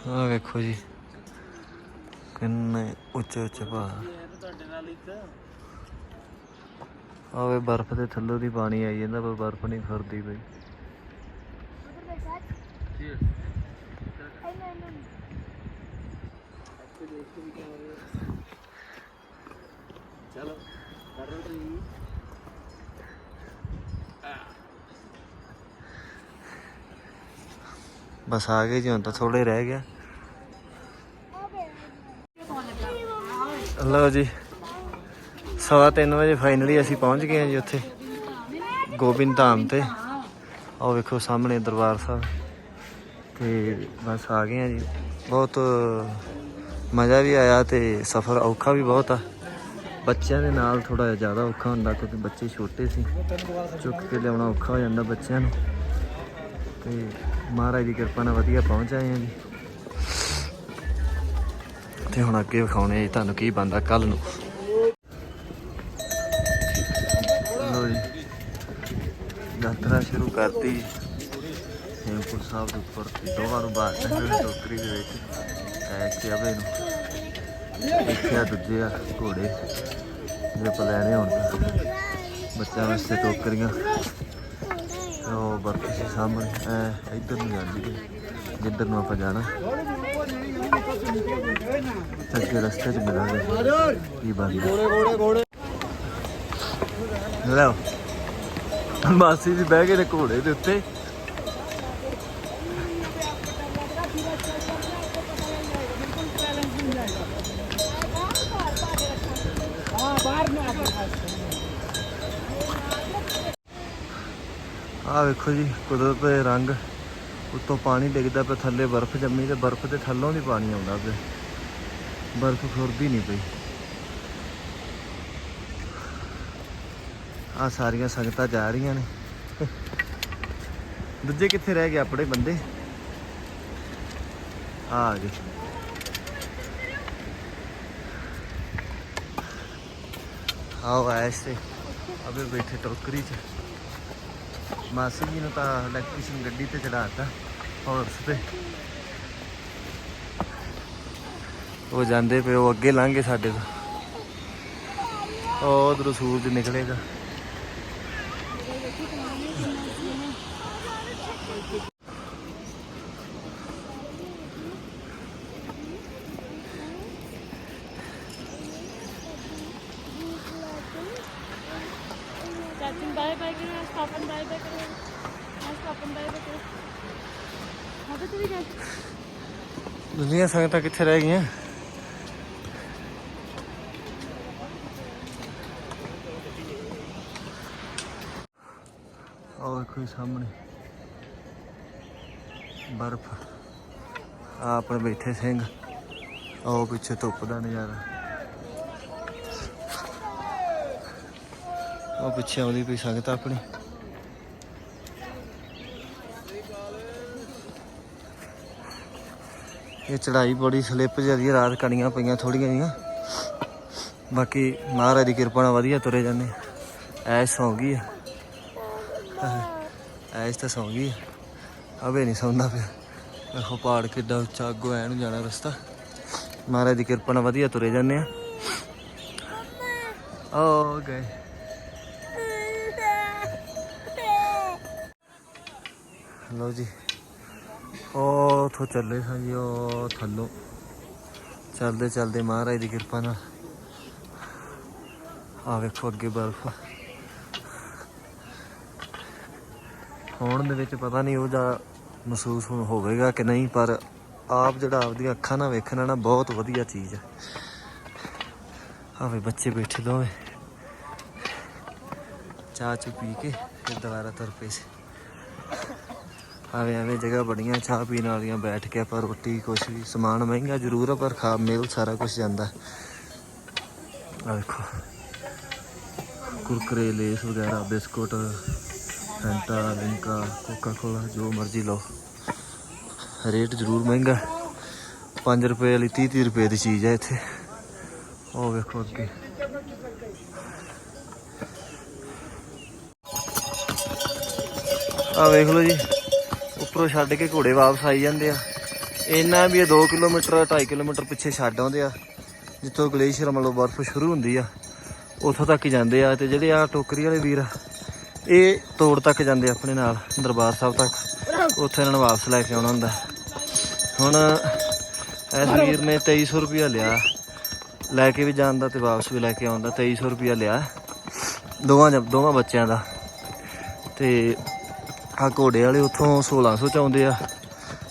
ਆਹ ਵੇਖੋ ਜੀ। ਕਿੰਨੇ ਉੱਚੇ ਉੱਚੇ ਪਹਾੜ ਆਵੇ ਬਰਫ਼ ਦੇ ਥੱਲੋਂ ਦੀ ਪਾਣੀ ਆਈ ਜਾਂਦਾ, ਪਰ ਬਰਫ਼ ਨਹੀਂ ਖੁਰਦੀ ਬਈ। ਚਲੋ ਕਰੋ ਤੁਸੀਂ ਬਸ ਆ ਗਏ ਜੀ, ਹੁਣ ਤਾਂ ਥੋੜੇ ਰਹਿ ਗਿਆ। ਲਓ ਜੀ, ਸਵਾ ਤਿੰਨ ਵਜੇ ਫਾਈਨਲੀ ਅਸੀਂ ਪਹੁੰਚ ਗਏ ਹਾਂ ਜੀ ਉੱਥੇ ਗੋਬਿੰਦ ਧਾਮ ਤੇ। ਆਹ ਵੇਖੋ ਸਾਹਮਣੇ ਦਰਬਾਰ ਸਾਹਿਬ। ਤੇ ਬਸ ਆ ਗਏ ਹਾਂ ਜੀ। ਬਹੁਤ ਮਜ਼ਾ ਵੀ ਆਇਆ ਤੇ ਸਫ਼ਰ ਔਖਾ ਵੀ ਬਹੁਤ ਆ। ਬੱਚਿਆਂ ਦੇ ਨਾਲ ਥੋੜਾ ਜਿਹਾ ਜ਼ਿਆਦਾ ਔਖਾ ਹੁੰਦਾ ਕਿਉਂਕਿ ਬੱਚੇ ਛੋਟੇ ਸੀ। ਚੁੱਕ ਕੇ ਲਿਆਉਣਾ ਔਖਾ ਹੋ ਜਾਂਦਾ ਬੱਚਿਆਂ ਨੂੰ। ਤੇ ਮਹਾਰਾਜ ਦੀ ਕਿਰਪਾ ਨਾਲ ਵਧੀਆ ਪਹੁੰਚ ਆਏ ਹਾਂ ਜੀ। ਤੇ ਹੁਣ ਅੱਗੇ ਵਿਖਾਉਣੇ ਜੀ, ਤੁਹਾਨੂੰ ਕੀ ਬੰਦਾ ਕੱਲ ਨੂੰ। ਲਓ ਜੀ, ਯਾਤਰਾ ਸ਼ੁਰੂ ਕਰਤੀ। ਹੇਮਕੁੰਟ ਸਾਹਿਬ ਦੇ ਉੱਪਰ ਦੋਵਾਂ ਨੂੰ ਬਾਹਰ ਨਿਕਲਣ ਟੋਕਰੀ ਦੇ ਵਿੱਚ। ਐ ਕਿ ਅਬੇ ਨੂੰ ਇੱਥੇ ਆ ਦੂਜੇ ਆ ਘੋੜੇ ਜੇ ਆਪਾਂ ਲੈਣੇ ਹੁਣ। ਤਾਂ ਬੱਚਿਆਂ ਵਾਸਤੇ ਟੋਕਰੀਆਂ। ਉਹ ਬਰਫ ਸੀ ਸਾਹਮਣੇ, ਐ ਇੱਧਰ ਨੂੰ ਜਾਂਦੀ ਜਿੱਧਰ ਨੂੰ ਆਪਾਂ ਜਾਣਾ। ਅੱਗੇ ਰਸਤੇ 'ਚ ਮਿਲਾਂਗੇ। ਕੀ ਬਣਦਾ ਘੋੜੇ ਘੋੜੇ ਲਓ ਮਾਸੀ ਜੀ ਬਹਿ ਗਏ ਨੇ ਘੋੜੇ ਦੇ ਉੱਤੇ। ਆਹ ਵੇਖੋ ਜੀ, ਕੁਦਰਤ ਦੇ ਰੰਗ। ਉੱਤੋਂ ਪਾਣੀ ਡਿੱਗਦਾ ਪਿਆ ਥੱਲੇ ਬਰਫ਼ ਜੰਮੀ ਤੇ ਬਰਫ਼ ਦੇ ਥੱਲੋਂ ਦੀ ਪਾਣੀ ਆਉਂਦਾ ਪਿਆ। ਬਰਫ਼ ਖੁਰਦੀ ਨਹੀਂ ਪਈ। ਆ ਸਾਰੀਆਂ ਸੰਗਤਾਂ ਜਾ ਰਹੀਆਂ ਨੇ। ਦੂਜੇ ਕਿੱਥੇ ਰਹਿ ਗਏ ਆਪਣੇ ਬੰਦੇ? ਆ ਆ ਗਏ। ਆਓ ਐਸ ਤੇ ਅਬੇ ਬੈਠੇ ਟੋਕਰੀ 'ਚ। ਮਾਸੀ ਜੀ ਨੂੰ ਤਾਂ ਇਲੈਕਟ੍ਰੀਸ਼ੀਅਨ ਗੱਡੀ ਤੇ ਚੜਾਤਾ ਹਾਰਸ ਤੇ। ਉਹ ਜਾਂਦੇ ਪਏ, ਉਹ ਅੱਗੇ ਲੰਘੇ ਸਾਡੇ ਤੋਂ। ਉਹ ਉਧਰੋਂ ਸੂਰਜ ਨਿਕਲੇਗਾ ਚਾਚਨ ਬਾਏ ਬਾਏ ਕਰੋ ਸਟਾਪਨ ਬਾਏ ਬਾਏ ਕਰੋ ਹਾਂ ਸਟਾਪਨ ਬਾਏ ਬਾਏ ਕਰੋ ਹਾਂ ਤਾਂ ਚਲੀ ਜਾ ਦੁਨੀਆ ਸੰਗਤਾਂ ਕਿੱਥੇ ਰਹਿ ਗਈਆਂ? ਆਹ ਵੇਖੋ ਸਾਹਮਣੇ। ਬਰਫ਼। ਆ ਆਪਣੇ ਬੈਠੇ ਸਿੰਘ। ਆਹ ਪਿੱਛੇ ਧੁੱਪ ਦਾ ਨਜ਼ਾਰਾ। ਉਹ ਪਿੱਛੇ ਆਉਂਦੀ ਪਈ ਸੰਗਤ ਆਪਣੀ। ਇਹ ਚੜਾਈ ਬੜੀ ਸਲਿੱਪ ਜਿਹੀ ਆ ਰਾਤ ਕਣੀਆਂ ਪਈਆਂ ਥੋੜੀਆਂ ਜੀਆਂ ਬਾਕੀ ਮਹਾਰਾਜ ਦੀ ਕਿਰਪਾ ਨਾਲ ਵਧੀਆ ਤੁਰੇ ਜਾਂਦੇ ਐਸ ਸੌਂ ਗਈ ਆ। ਐਸ ਤਾਂ ਸੌਂ ਗਈ ਆ। ਨਹੀਂ ਸੌਂਦਾ ਪਿਆ। ਦੇਖੋ ਪਹਾੜ ਕਿੱਡਾ ਉੱਚਾ, ਅੱਗੋਂ ਐ ਨੂੰ ਜਾਣਾ ਰਸਤਾ। ਮਹਾਰਾਜ ਦੀ ਕਿਰਪਾ ਨਾਲ ਵਧੀਆ ਤੁਰੇ ਜਾਂਦੇ ਆ। ਓ ਗਏ। ਲਓ ਜੀ। ਉੱਥੋਂ ਚੱਲੇ ਸਾਂ ਜੀ ਉਹ ਥੱਲੋਂ। ਚੱਲਦੇ ਚੱਲਦੇ ਮਹਾਰਾਜ ਦੀ ਕਿਰਪਾ ਨਾਲ। ਆ ਵੇਖੋ ਅੱਗੇ ਬਰਫ਼। ਹੋਣ ਦੇ ਵਿੱਚ ਪਤਾ ਨਹੀਂ ਉਹ ਜਾ ਮਹਿਸੂਸ ਹੁਣ ਹੋਵੇਗਾ ਕਿ ਨਹੀਂ, ਪਰ ਆਪ ਜਿਹੜਾ ਆਪਦੀਆਂ ਅੱਖਾਂ ਨਾਲ ਵੇਖਣਾ ਨਾ ਬਹੁਤ ਵਧੀਆ ਚੀਜ਼ ਹੈ। ਆਵੇ ਬੱਚੇ ਬੈਠੇ ਦੋਵੇਂ। ਚਾਹ ਚੁ ਪੀ ਕੇ ਫਿਰ ਦੁਬਾਰਾ ਤੁਰ ਪਏ ਸੀ। ਆਵੇ ਆਵੇ ਜਗ੍ਹਾ ਬੜੀਆਂ ਚਾਹ ਪੀਣ ਵਾਲੀਆਂ ਬੈਠ ਕੇ ਆਪਾਂ ਰੋਟੀ, ਕੁਛ ਵੀ, ਸਮਾਨ ਮਹਿੰਗਾ ਜ਼ਰੂਰ ਆ, ਪਰ ਖਾ, ਮੇਲ ਸਾਰਾ ਕੁਝ ਜਾਂਦਾ। ਆ ਵੇਖੋ ਕੁਰਕਰੇ, ਲੇਸ ਵਗੈਰਾ, ਬਿਸਕੁਟ, ਫੈਂਟਾ ਲਿੰਕਾ ਕੋਕਾ ਕੋਲਾ ਜੋ ਮਰਜ਼ੀ ਲਓ। ਰੇਟ ਜ਼ਰੂਰ ਮਹਿੰਗਾ। 5 ਰੁਪਏ ਵਾਲੀ 30 30 ਰੁਪਏ ਦੀ ਚੀਜ਼ ਹੈ ਇੱਥੇ। ਉਹ ਵੇਖੋ ਅੱਗੇ। ਆ ਵੇਖ ਲਓ ਜੀ। ਉੱਪਰੋਂ ਛੱਡ ਕੇ ਘੋੜੇ ਵਾਪਸ ਆਈ ਜਾਂਦੇ ਆ। ਇੰਨਾ ਵੀ ਇਹ 2 ਕਿਲੋਮੀਟਰ 2.5 ਕਿਲੋਮੀਟਰ ਪਿੱਛੇ ਛੱਡ ਆਉਂਦੇ ਆ ਜਿੱਥੋਂ ਗਲੇਸ਼ੀਅਰ ਮਤਲਬ ਬਰਫ਼ ਸ਼ੁਰੂ ਹੁੰਦੀ ਆ ਉੱਥੋਂ ਤੱਕ ਹੀ ਜਾਂਦੇ ਆ ਤੇ ਜਿਹੜੇ ਆ ਟੋਕਰੀ ਵਾਲੇ ਵੀਰ ਇਹ ਤੋੜ ਤੱਕ ਜਾਂਦੇ ਆਪਣੇ ਨਾਲ ਦਰਬਾਰ ਸਾਹਿਬ ਤੱਕ। ਉੱਥੇ ਇਹਨਾਂ ਨੂੰ ਵਾਪਸ ਲੈ ਕੇ ਆਉਣਾ ਹੁੰਦਾ। ਹੁਣ ਇਸ ਵੀਰ ਨੇ 2300 ਰੁਪਇਆ ਲਿਆ। ਲੈ ਕੇ ਵੀ ਜਾਂਦਾ ਤੇ ਵਾਪਸ ਵੀ ਲੈ ਕੇ ਆਉਂਦਾ 2300 ਰੁਪਇਆ ਲਿਆ। ਦੋਵਾਂ ਦੋਵਾਂ ਬੱਚਿਆਂ ਦਾ। ਤੇ ਆ ਘੋੜੇ ਵਾਲੇ ਉੱਥੋਂ 1600 ਚ ਆਉਂਦੇ ਆ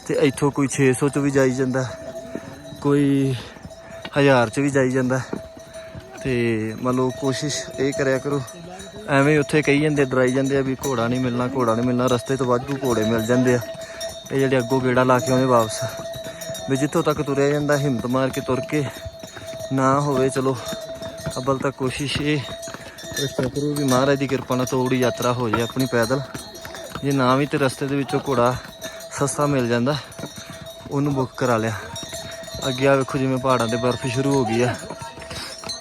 ਤੇ ਇੱਥੋਂ ਕੋਈ 600 ਚ ਵੀ ਜਾਈ ਜਾਂਦਾ, ਕੋਈ 1000 ਚ ਵੀ ਜਾਈ ਜਾਂਦਾ। ਤੇ ਮੰਨ ਲਓ ਕੋਸ਼ਿਸ਼ ਇਹ ਕਰਿਆ ਕਰੋ, ਐਵੇਂ ਉੱਥੇ ਕਹੀ ਜਾਂਦੇ, ਡਰਾਈ ਜਾਂਦੇ ਆ ਵੀ ਘੋੜਾ ਨਹੀਂ ਮਿਲਣਾ, ਘੋੜਾ ਨਹੀਂ ਮਿਲਣਾ, ਰਸਤੇ ਤੋਂ ਵਾਧੂ ਘੋੜੇ ਮਿਲ ਜਾਂਦੇ ਆ। ਇਹ ਜਿਹੜੇ ਅੱਗੋਂ ਗੇੜਾ ਲਾ ਕੇ ਆਉਂਦੇ ਵਾਪਸ। ਵੀ ਜਿੱਥੋਂ ਤੱਕ ਤੁਰਿਆ ਜਾਂਦਾ, ਹਿੰਮਤ ਮਾਰ ਕੇ ਤੁਰ ਕੇ ਨਾ ਹੋਵੇ, ਚਲੋ ਅਬਲ ਤਾਂ ਕੋਸ਼ਿਸ਼ ਇਹ। ਇਸ ਤਰ੍ਹਾਂ ਕਰੋ ਵੀ ਮਹਾਰਾਜ ਦੀ ਕਿਰਪਾ ਨਾਲ ਤੋੜੀ ਯਾਤਰਾ ਹੋ ਜਾਏ ਆਪਣੀ ਪੈਦਲ। ਜੇ ਨਾ ਵੀ ਤੇ ਰਸਤੇ ਦੇ ਵਿੱਚੋਂ ਘੋੜਾ ਸਸਤਾ ਮਿਲ ਜਾਂਦਾ, ਉਹਨੂੰ ਬੁੱਕ ਕਰਾ ਲਿਆ। ਅੱਗੇ ਆ ਵੇਖੋ ਜਿਵੇਂ ਪਹਾੜਾਂ ਤੇ ਬਰਫ਼ ਸ਼ੁਰੂ ਹੋ ਗਈ ਆ।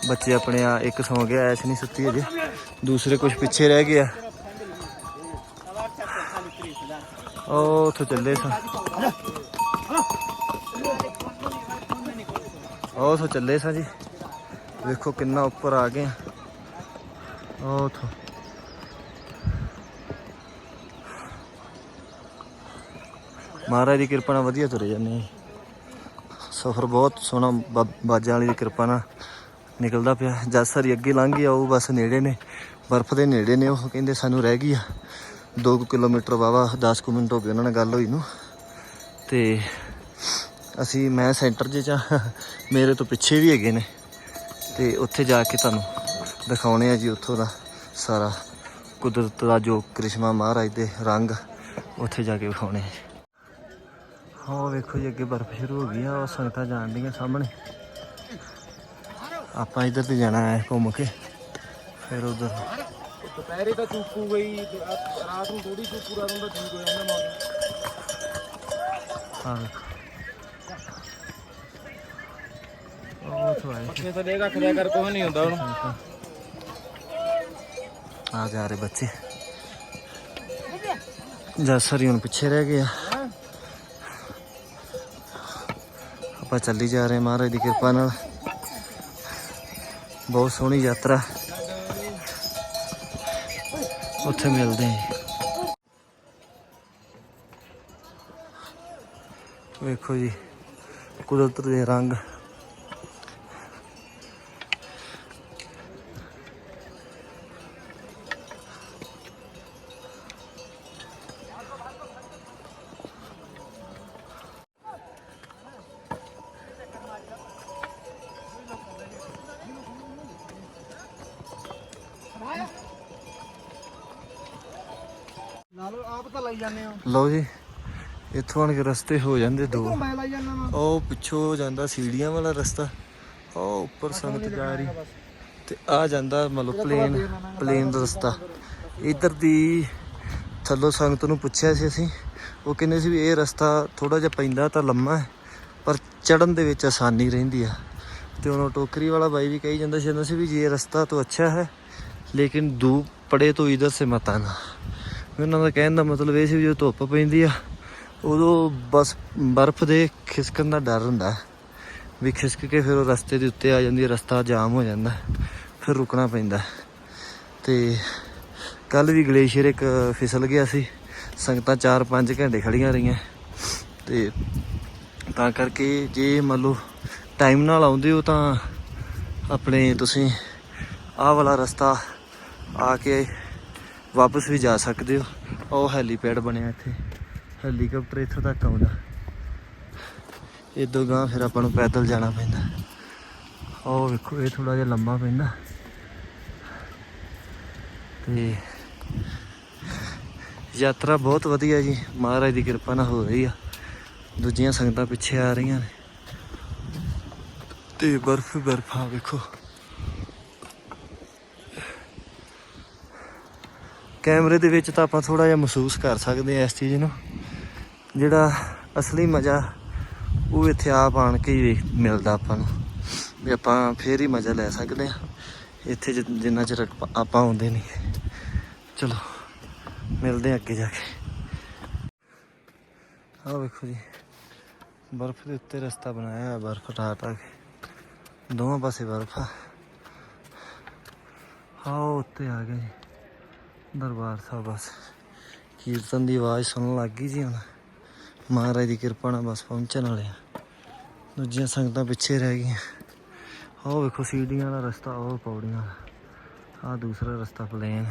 ਬੱਚੇ ਆਪਣੇ ਆ ਇੱਕ ਸੌਂ ਗਿਆ ਐਸ਼ ਨਹੀਂ ਸੁੱਤੀ ਅਜੇ। ਦੂਸਰੇ ਕੁਝ ਪਿੱਛੇ ਰਹਿ ਗਏ ਆ। ਉਹ ਉੱਥੋਂ ਚੱਲੇ ਸਾਂ। ਉਹ ਉੱਥੋਂ ਚੱਲੇ ਸਾਂ ਜੀ। ਵੇਖੋ ਕਿੰਨਾ ਉੱਪਰ ਆ ਗਏ ਆ। ਉਹ ਉੱਥੋਂ। ਮਹਾਰਾਜ ਦੀ ਕਿਰਪਾ ਨਾਲ ਵਧੀਆ ਤੁਰੇ ਜਾਂਦੇ ਆ। ਸਫ਼ਰ ਬਹੁਤ ਸੋਹਣਾ ਬਾਜਾਂ ਵਾਲੀ ਦੀ ਕਿਰਪਾ ਨਾਲ ਨਿਕਲਦਾ ਪਿਆ। ਜਦ ਸਾਰੀ ਅੱਗੇ ਲੰਘ ਗਿਆ, ਉਹ ਬਸ ਨੇੜੇ ਨੇ, ਬਰਫ਼ ਦੇ ਨੇੜੇ ਨੇ ਉਹ। ਕਹਿੰਦੇ ਸਾਨੂੰ ਰਹਿ ਗਈ ਆ। 2 ਕਿਲੋਮੀਟਰ ਵਾਵਾ 10 ਕੁ ਮਿੰਟ ਹੋ ਗਏ ਉਹਨਾਂ ਨਾਲ ਗੱਲ ਹੋਈ ਨੂੰ। ਤੇ ਅਸੀਂ, ਮੈਂ ਸੈਂਟਰ 'ਚ ਆ ਮੇਰੇ ਤੋਂ ਪਿੱਛੇ ਵੀ ਹੈਗੇ ਨੇ। ਤੇ ਉੱਥੇ ਜਾ ਕੇ ਤੁਹਾਨੂੰ ਦਿਖਾਉਣੇ ਆ ਜੀ ਉੱਥੋਂ ਦਾ ਸਾਰਾ ਕੁਦਰਤ ਦਾ ਜੋ ਕ੍ਰਿਸ਼ਮਾ ਮਹਾਰਾਜ ਦੇ ਰੰਗ, ਉੱਥੇ ਜਾ ਕੇ ਵਿਖਾਉਣੇ ਆ ਹਾਂ ਵੇਖੋ ਜੀ ਅੱਗੇ ਬਰਫ਼ ਸ਼ੁਰੂ ਹੋ ਗਈ ਆ ਉਹ ਸੰਗਤਾਂ ਜਾਣ ਡੀਆਂ ਸਾਹਮਣੇ। ਆਪਾਂ ਇੱਧਰ ਤੇ ਜਾਣਾ ਹੈ ਘੁੰਮ ਕੇ ਫਿਰ ਉਧਰ। ਦੁਪਹਿਰੇ ਤਾਂ ਚੂਕੂ ਗਈ ਰਾਤ ਨੂੰ ਥੋੜੀ ਰਾਤ ਨੂੰ ਤਾਂ ਠੀਕ ਹੋ ਜਾਂਦਾ ਮੌਸਮ ਹਾਂ। ਉਹ ਰੱਖ ਲਿਆ ਕਰ ਨਹੀਂ ਹੁੰਦਾ ਉਹਨੂੰ। ਆ ਜਾ ਰਹੇ ਬੱਚੇ। ਜਸਰੀ ਹੁਣ ਪਿੱਛੇ ਰਹਿ ਗਏ ਆਪਾਂ ਚੱਲੀ ਜਾ ਰਹੇ ਮਹਾਰਾਜ ਦੀ ਕਿਰਪਾ ਨਾਲ। ਬਹੁਤ ਸੋਹਣੀ ਯਾਤਰਾ। ਉੱਥੇ ਮਿਲਦੇ ਹਾਂ ਵੇਖੋ ਜੀ, ਕੁਦਰਤ ਦੇ ਰੰਗ। ਆਣ ਕੇ ਰਸਤੇ ਹੋ ਜਾਂਦੇ ਦੋ। ਉਹ ਪਿੱਛੋਂ ਜਾਂਦਾ ਸੀੜੀਆਂ ਵਾਲਾ ਰਸਤਾ। ਉਹ ਉੱਪਰ ਸੰਗਤ ਜਾ ਰਹੀ। ਤੇ ਆ ਜਾਂਦਾ ਮਤਲਬ ਪਲੇਨ ਪਲੇਨ ਦਾ ਰਸਤਾ। ਇਧਰ ਦੀ ਥੱਲੋਂ ਸੰਗਤ ਨੂੰ ਪੁੱਛਿਆ ਸੀ ਅਸੀਂ। ਉਹ ਕਹਿੰਦੇ ਸੀ ਵੀ ਇਹ ਰਸਤਾ ਥੋੜਾ ਜਿਹਾ ਪੈਂਦਾ ਤਾਂ ਲੰਮਾ ਹੈ ਪਰ ਚੜਨ ਦੇ ਵਿੱਚ ਆਸਾਨੀ ਰਹਿੰਦੀ ਆ। ਤੇ ਉਹਨੂੰ ਟੋਕਰੀ ਵਾਲਾ ਬਾਈ ਵੀ ਕਹੀ ਜਾਂਦਾ ਸੀ ਕਹਿੰਦਾ ਸੀ ਵੀ ਇਹ ਰਸਤਾ ਤਾਂ ਅੱਛਾ ਹੈ ਲੇਕਿਨ ਧੂਪ ਪੜੇ ਤੋਂ ਇਧਰ ਸੇ ਮਤ ਆਨਾ ਉਹਨਾਂ ਦਾ ਕਹਿਣ ਦਾ ਮਤਲਬ ਇਹ ਸੀ ਵੀ ਜਦੋਂ ਧੁੱਪ ਪੈਂਦੀ ਆ ਉਦੋਂ ਬਸ ਬਰਫ਼ ਦੇ ਖਿਸਕਣ ਦਾ ਡਰ ਹੁੰਦਾ। ਵੀ ਖਿਸਕ ਕੇ ਫਿਰ ਉਹ ਰਸਤੇ ਦੇ ਉੱਤੇ ਆ ਜਾਂਦੀ ਹੈ, ਰਸਤਾ ਜਾਮ ਹੋ ਜਾਂਦਾ, ਫਿਰ ਰੁਕਣਾ ਪੈਂਦਾ। ਹੈ। ਤੇ ਕੱਲ ਵੀ ਗਲੇਸ਼ੀਅਰ ਇੱਕ ਫਿਸਲ ਗਿਆ ਸੀ, ਸੰਗਤਾਂ 4-5 ਘੰਟੇ ਖੜੀਆਂ ਰਹੀਆਂ। ਤੇ ਤਾਂ ਕਰਕੇ ਜੇ ਮੰਨ ਲਓ ਟਾਈਮ ਨਾਲ ਆਉਂਦੇ ਹੋ ਤਾਂ ਆਪਣੇ ਤੁਸੀਂ ਆਹ ਵਾਲਾ ਰਸਤਾ ਆ ਕੇ ਵਾਪਸ ਵੀ ਜਾ ਸਕਦੇ ਹੋ। ਉਹ ਹੈਲੀਪੈਡ ਬਣਿਆ ਇੱਥੇ। ਹੈਲੀਕਾਪਟਰ ਇੱਥੋਂ ਤੱਕ ਆਉਂਦਾ। ਇਦੋਂ ਗਾਂ ਫਿਰ ਆਪਾਂ ਨੂੰ ਪੈਦਲ ਜਾਣਾ ਪੈਂਦਾ। ਉਹ ਵੇਖੋ, ਇਹ ਥੋੜਾ ਜਿਹਾ ਲੰਮਾ ਪੈਂਦਾ। ਤੇ ਯਾਤਰਾ ਬਹੁਤ ਵਧੀਆ ਜੀ। ਮਹਾਰਾਜ ਦੀ ਕਿਰਪਾ ਨਾਲ ਹੋ ਰਹੀ ਆ। ਦੂਜੀਆਂ ਸੰਗਤਾਂ ਪਿੱਛੇ ਆ ਰਹੀਆਂ ਨੇ। ਤੇ ਬਰਫ਼ ਹੀ ਵੇਖੋ। ਕੈਮਰੇ ਦੇ ਵਿੱਚ ਤਾਂ ਆਪਾਂ ਥੋੜਾ ਜਿਹਾ ਮਹਿਸੂਸ ਕਰ ਸਕਦੇ ਆ ਇਸ ਚੀਜ਼ ਨੂੰ। ਜਿਹੜਾ ਅਸਲੀ ਮਜ਼ਾ, ਉਹ ਇੱਥੇ ਆਪ ਆਣ ਕੇ ਹੀ ਮਿਲਦਾ ਆਪਾਂ ਨੂੰ। ਵੀ ਆਪਾਂ ਫੇਰ ਹੀ ਮਜ਼ਾ ਲੈ ਸਕਦੇ ਆ ਇੱਥੇ ਜਿ- ਜਿੰਨਾ ਚਿਰ ਆਪਾਂ- ਆਉਂਦੇ ਨਹੀਂ। ਚਲੋ, ਮਿਲਦੇ ਆ ਅੱਗੇ ਜਾ ਕੇ। ਆਹ ਵੇਖੋ ਜੀ, ਬਰਫ਼ ਦੇ ਉੱਤੇ ਰਸਤਾ ਬਣਾਇਆ ਹੋਇਆ, ਬਰਫ਼ ਢਾਹ ਹਟਾ ਕੇ। ਦੋਵਾਂ ਪਾਸੇ ਬਰਫ਼ ਆ। ਆਓ ਉੱਤੇ ਆ ਗਏ ਜੀ, ਦਰਬਾਰ ਸਾਹਿਬ ਬਸ। ਕੀਰਤਨ ਦੀ ਆਵਾਜ਼ ਸੁਣਨ ਲੱਗ ਗਈ ਜੀ ਹੁਣ। ਮਹਾਰਾਜ ਦੀ ਕਿਰਪਾ ਨਾਲ ਬਸ ਪਹੁੰਚਣ ਵਾਲੇ ਆ। ਦੂਜੀਆਂ ਸੰਗਤਾਂ ਪਿੱਛੇ ਰਹਿ ਗਈਆਂ। ਆਹ ਵੇਖੋ ਸੀੜੀਆਂ ਵਾਲਾ ਰਸਤਾ ਉਹ ਪੌੜੀਆਂ ਆਹ ਦੂਸਰਾ ਰਸਤਾ ਪਲੇਨ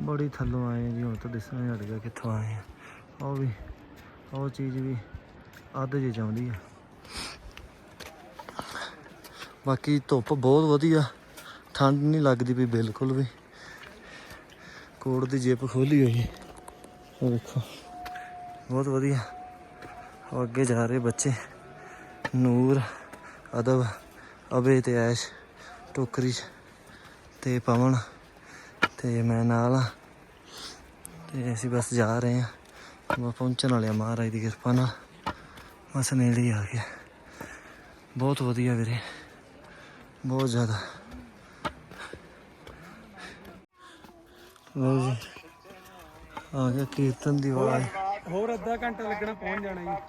ਬੜੀ ਥੱਲੋਂ ਆਏ ਜੀ, ਹੁਣ ਤਾਂ ਦਿਸਣਾ ਹੀ ਹਟ ਗਿਆ ਕਿੱਥੋਂ ਆਏ ਆ। ਉਹ ਵੀ ਉਹ ਚੀਜ਼ ਵੀ ਅੱਧ ਜੇ ਚਾਹੁੰਦੀ ਆ। ਬਾਕੀ ਧੁੱਪ ਬਹੁਤ ਵਧੀਆ। ਠੰਡ ਨਹੀਂ ਲੱਗਦੀ ਵੀ ਬਿਲਕੁਲ ਵੀ। ਕੋਟ ਦੀ ਜੇਬ ਖੋਲੀ ਹੋਈ ਹੈ। ਉਹ ਦੇਖੋ ਬਹੁਤ ਵਧੀਆ। ਉਹ ਅੱਗੇ ਜਾ ਰਹੇ ਬੱਚੇ। ਨੂਰ, ਅਦਬ, ਅਬੇ ਤੇ ਐਸ਼, ਟੋਕਰੀ 'ਚ ਤੇ ਪਵਨ ਤੇ ਮੈਂ ਨਾਲ ਆ ਤੇ ਅਸੀਂ ਬਸ ਜਾ ਰਹੇ ਹਾਂ। ਮੈਂ ਪਹੁੰਚਣ ਵਾਲੇ ਆ ਮਹਾਰਾਜ ਦੀ ਕਿਰਪਾ ਨਾਲ। ਬਸ ਨੇੜੇ ਹੀ ਆ ਗਿਆ ਬਹੁਤ ਵਧੀਆ ਵੀਰੇ। ਬਹੁਤ ਜ਼ਿਆਦਾ। ਲਓ ਜੀ। ਆ ਗਿਆ ਕੀਰਤਨ ਦੀ ਆਵਾਜ਼। ਹੋਰ ਅੱਧਾ ਘੰਟਾ ਲੱਗਣਾ, ਪਹੁੰਚ ਜਾਣਾ ਜੀ।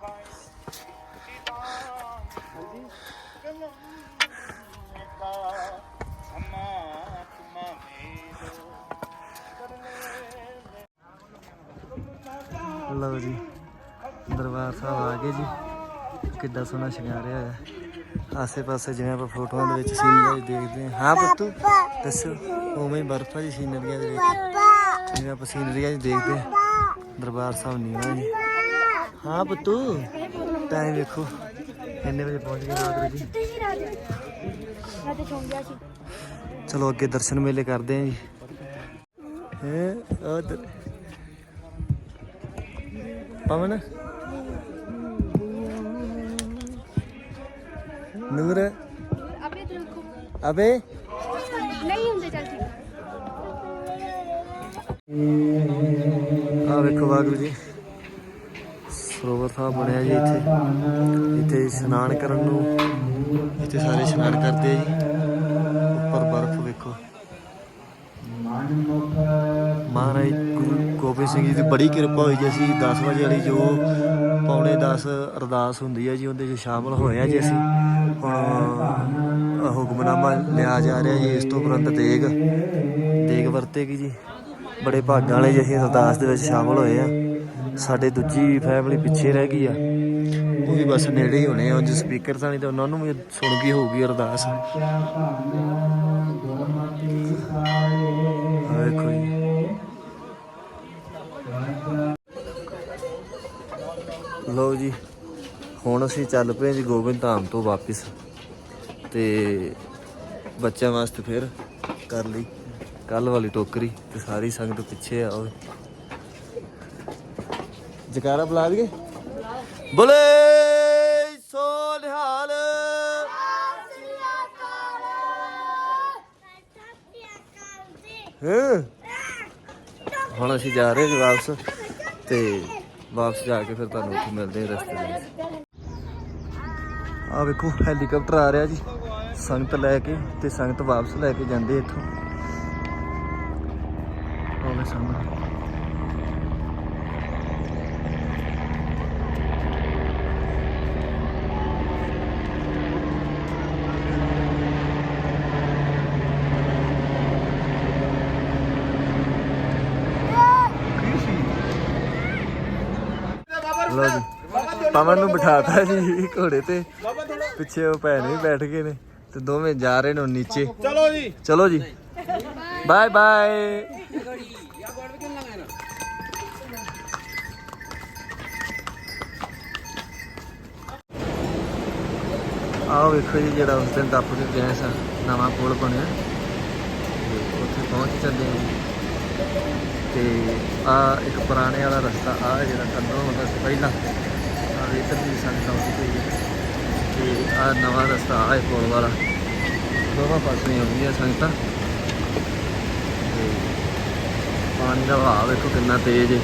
ਲਓ ਜੀ, ਦਰਬਾਰ ਸਾਹਿਬ ਆ ਗਏ ਜੀ। ਕਿੱਡਾ ਸੋਹਣਾ ਸ਼ਿੰਗਾਰਿਆ ਹੋਇਆ। ਆਸੇ ਪਾਸੇ ਜਿਵੇਂ ਆਪਾਂ ਫੋਟੋਆਂ ਦੇ ਵਿੱਚ ਸੀਨਰੀ ਦੇਖਦੇ ਹਾਂ। ਹਾਂ ਪੁੱਤੂ, ਦੱਸੋ, ਉਵੇਂ ਹੀ ਬਰਫਾਂ ਦੀ ਸੀਨਰੀਆਂ ਦੇ ਵਿੱਚ? ਜਿਵੇਂ ਆਪਾਂ ਸੀਨਰੀਆਂ 'ਚ ਦੇਖਦੇ ਹਾਂ। ਦਰਬਾਰ ਸਾਹਿਬ ਨੀਵਾਂ ਜੀ ਹਾਂ ਪੁੱਤੂ ਟਾਈਮ ਵੇਖੋ ਕਿੰਨੇ ਵਜੇ ਪਹੁੰਚ ਗਏ ਰਾਤ ਜੀ। ਮੈਂ ਤੇ ਸੌਂ ਗਿਆ ਸੀ ਚਲੋ ਅੱਗੇ ਦਰਸ਼ਨ ਮੇਲੇ ਕਰਦੇ ਆਂ ਜੀ। ਹੈ ਉਧਰ ਪਵਨ? ਨੂਰ? ਅਬੇ ਅਬੇ? ਨਹੀਂ ਹੁੰਦੇ ਚੱਲ ਠੀਕ। ਆ ਵੇਖੋ ਵਾਹਿਗੁਰੂ ਜੀ। ਸਰੋਵਰ ਸਾਹਿਬ ਬਣਿਆ ਜੀ ਇੱਥੇ। ਇੱਥੇ ਇਸ਼ਨਾਨ ਕਰਨ ਨੂੰ, ਇੱਥੇ ਸਾਰੇ ਇਸ਼ਨਾਨ ਕਰਦੇ ਆ ਜੀ। ਉੱਪਰ ਬਰਫ਼ ਵੇਖੋ। ਮਹਾਰਾਜ ਗੁਰੂ ਗੋਬਿੰਦ ਸਿੰਘ ਜੀ ਦੀ ਬੜੀ ਕਿਰਪਾ ਹੋਈ ਜੀ। ਅਸੀਂ 10 ਵਜੇ ਵਾਲੀ ਜੋ ਪੌਣੇ 10 ਅਰਦਾਸ ਹੁੰਦੀ ਹੈ ਜੀ, ਉਹਦੇ 'ਚ ਸ਼ਾਮਲ ਹੋਏ ਆ ਜੀ ਅਸੀਂ। ਹੁਣ ਹੁਕਮਨਾਮਾ ਲਿਆ ਜਾ ਰਿਹਾ ਜੀ, ਇਸ ਤੋਂ ਉਪਰੰਤ ਦੇਗ ਦੇਗ ਵਰਤੇਗੀ ਜੀ। ਬੜੇ ਭਾਗਾਂ ਵਾਲੇ ਜੀ ਅਸੀਂ ਅਰਦਾਸ ਦੇ ਵਿੱਚ ਸ਼ਾਮਲ ਹੋਏ ਆ। ਸਾਡੇ ਦੂਜੀ ਫੈਮਿਲੀ ਪਿੱਛੇ ਰਹਿ ਗਈ ਆ। ਉਹ ਵੀ ਬਸ ਨੇੜੇ ਹੀ ਹੋਣੇ ਆ। ਜੇ ਸਪੀਕਰ ਤਾਂ ਨਹੀਂ ਤਾਂ ਉਹਨਾਂ ਨੂੰ ਵੀ ਸੁਣ ਗਈ ਹੋਊਗੀ ਅਰਦਾਸ। ਆ ਵੇਖੋ ਜੀ। ਲਓ ਜੀ, ਹੁਣ ਅਸੀਂ ਚੱਲ ਪਏ ਜੀ ਗੋਬਿੰਦ ਧਾਮ ਤੋਂ ਵਾਪਿਸ। ਤੇ ਬੱਚਿਆਂ ਵਾਸਤੇ ਫਿਰ ਕਰ ਲਈ। ਕੱਲ ਵਾਲੀ ਟੋਕਰੀ ਤੇ ਸਾਰੀ ਸੰਗਤ ਪਿੱਛੇ ਆ ਉਹ ਜਕਾਰਾ ਬੁਲਾ ਲਈਏ ਬੋਲੇ ਸੋ ਨਿਹਾਲ ਹੁਣ ਅਸੀਂ ਜਾ ਰਹੇ ਜੀ ਵਾਪਸ ਤੇ ਵਾਪਸ ਜਾ ਕੇ ਫਿਰ ਤੁਹਾਨੂੰ ਉੱਥੇ ਮਿਲਦੇ ਹਾਂ ਰਸਤੇ ਦੇ ਵਿੱਚ। ਆ ਵੇਖੋ, ਹੈਲੀਕਾਪਟਰ ਆ ਰਿਹਾ ਜੀ। ਸੰਗਤ ਲੈ ਕੇ ਤੇ ਸੰਗਤ ਵਾਪਸ ਲੈ ਕੇ ਜਾਂਦੇ ਇੱਥੋਂ। ਤੁਹਾਡੇ ਨੂੰ ਬਿਠਾਤਾ ਜੀ ਘੋੜੇ ਤੇ। ਪਿੱਛੇ ਉਹ ਭੈਣ ਵੀ ਬੈਠ ਗਏ ਨੇ ਤੇ ਦੋਵੇਂ ਜਾ ਰਹੇ ਨੇ ਨੀਚੇ। ਚਲੋ ਜੀ। ਚਲੋ ਜੀ। Bye bye. ਆਹ ਵੇਖੋ ਜੀ ਜਿਹੜਾ ਉਸ ਦਿਨ ਟੱਪ ਕੇ ਗਿਆ ਸਾਂ, ਨਵਾਂ ਪੁਲ ਬਣਿਆ। ਤੇ ਉੱਥੇ ਪਹੁੰਚ ਚੱਲੇ ਹਾਂ ਜੀ। ਤੇ ਆ ਇੱਕ ਪੁਰਾਣੇ ਵਾਲਾ ਰਸਤਾ ਆ ਜਿਹੜਾ ਕੰਨੋਂ ਹੁੰਦਾ ਸੀ ਪਹਿਲਾਂ ਆ ਇਧਰ ਵੀ ਸੰਗਤ ਆਉਂਦੀ ਪਈ ਹੈ ਤੇ ਆ ਨਵਾਂ ਰਸਤਾ ਆ ਪੁਲ ਵਾਲਾ। ਦੋਵਾਂ ਪਾਸੇ ਆਉਂਦੀਆਂ ਸੰਗਤਾਂ। ਤੇ ਪਾਣੀ ਦਾ ਵਹਾਅ ਵੇਖੋ ਕਿੰਨਾ ਤੇਜ਼ ਹੈ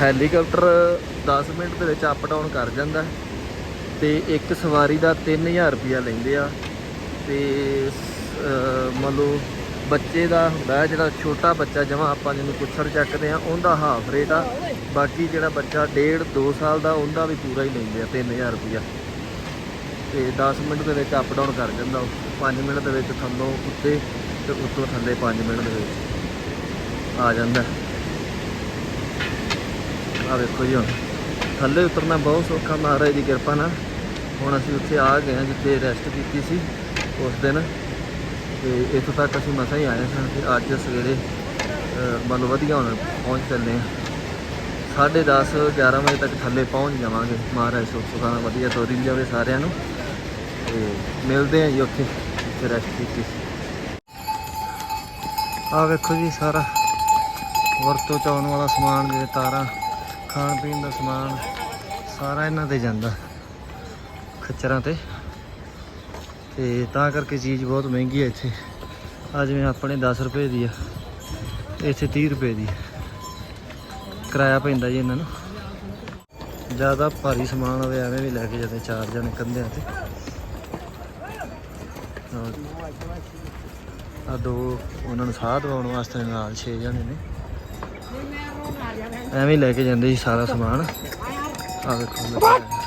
ਹੈਲੀਕਾਪਟਰ 10 ਮਿੰਟ ਦੇ ਵਿੱਚ ਅਪ ਡਾਊਨ ਕਰ ਜਾਂਦਾ। ਹੈ ਤੇ ਇੱਕ ਸਵਾਰੀ ਦਾ 3000 ਰੁਪਿਆ ਲੈਂਦੇ ਆ। ਤੇ ਮੰਨ ਲਓ ਬੱਚੇ ਦਾ ਹੁੰਦਾ ਜਿਹੜਾ ਛੋਟਾ ਬੱਚਾ ਜਮਾ ਆਪਾਂ ਜਿਹਨੂੰ ਕੁੱਛੜ ਚੱਕਦੇ ਆ ਉਹਦਾ ਹਾਫ ਰੇਟ ਆ। ਬਾਕੀ ਜਿਹੜਾ ਬੱਚਾ ਡੇਢ 2 ਸਾਲ ਦਾ, ਉਹਦਾ ਵੀ ਪੂਰਾ ਹੀ ਲੈਂਦੇ ਆ 3000 ਰੁਪਿਆ ਤੇ 10 ਮਿੰਟ ਦੇ ਵਿੱਚ ਅਪ ਡਾਊਨ ਕਰ ਜਾਂਦਾ ਉਹ। 5 ਮਿੰਟ ਦੇ ਵਿੱਚ ਥੱਲੋਂ ਉੱਤੇ ਤੇ ਉੱਤੋਂ ਥੱਲੇ 5 ਮਿੰਟ ਦੇ ਵਿੱਚ ਆ ਜਾਂਦਾ। ਆ ਵੇਖੋ ਜੀ ਹੁਣ। ਥੱਲੇ ਉਤਰਨਾ ਬਹੁਤ ਸੌਖਾ ਮਹਾਰਾਜ ਦੀ ਕਿਰਪਾ ਨਾਲ। ਹੁਣ ਅਸੀਂ ਉੱਥੇ ਆ ਗਏ ਹਾਂ ਜਿੱਥੇ ਰੈਸਟ ਕੀਤੀ ਸੀ ਉਸ ਦਿਨ। ਤੇ ਇੱਥੋਂ ਤੱਕ ਅਸੀਂ ਮਸਾਂ ਹੀ ਆਏ ਸਨ ਤੇ ਅੱਜ ਸਵੇਰੇ ਮੰਨ ਲਓ ਵਧੀਆ ਹੁਣ ਪਹੁੰਚ ਚੱਲੇ ਹਾਂ। 10:30 11 ਵਜੇ ਤੱਕ ਥੱਲੇ ਪਹੁੰਚ ਜਾਵਾਂਗੇ। ਮਹਾਰਾਜ ਸੁੱਖ ਸੁਖਾਨਾ ਵਧੀਆ ਤੋਰੀ ਜਾਵੇ ਸਾਰਿਆਂ ਨੂੰ। ਤੇ ਮਿਲਦੇ ਹਾਂ ਜੀ ਉੱਥੇ, ਜਿੱਥੇ ਰੈਸਟ ਕੀਤੀ ਸੀ। ਆ ਵੇਖੋ ਜੀ ਸਾਰਾ, ਵਰਤੋਂ ਚ ਆਉਣ ਵਾਲਾ ਸਮਾਨ, ਜਿਵੇਂ ਤਾਰਾਂ, ਖਾਣ ਪੀਣ ਦਾ ਸਮਾਨ, ਸਾਰਾ ਇਹਨਾਂ ਤੇ ਜਾਂਦਾ। ਖੱਚਰਾਂ ਤੇ। ਤੇ ਤਾਂ ਕਰਕੇ ਚੀਜ਼ ਬਹੁਤ ਮਹਿੰਗੀ ਹੈ ਇੱਥੇ। ਆ ਜਿਵੇਂ ਆਪਣੇ 10 ਰੁਪਏ ਦੀ ਆ। ਇੱਥੇ 30 ਰੁਪਏ ਦੀ। ਕਿਰਾਇਆ ਪੈਂਦਾ ਜੀ ਇਹਨਾਂ ਨੂੰ। ਜ਼ਿਆਦਾ ਭਾਰੀ ਸਮਾਨ ਹੋਵੇ, ਐਵੇਂ ਵੀ ਲੈ ਕੇ ਜਾਂਦੇ ਚਾਰ ਜਣੇ ਕੰਧਿਆਂ ਤੇ। ਆ ਦੋ, ਉਹਨਾਂ ਨੂੰ ਸਾਹ ਦਵਾਉਣ ਵਾਸਤੇ ਨਾਲ 6 ਜਣੇ ਨੇ। ਐਵੇਂ ਲੈ ਕੇ ਜਾਂਦੇ ਜੀ ਸਾਰਾ ਸਮਾਨ। ਆ ਵੇਖੋ ਲੱਗਾ ਹੋਇਆ।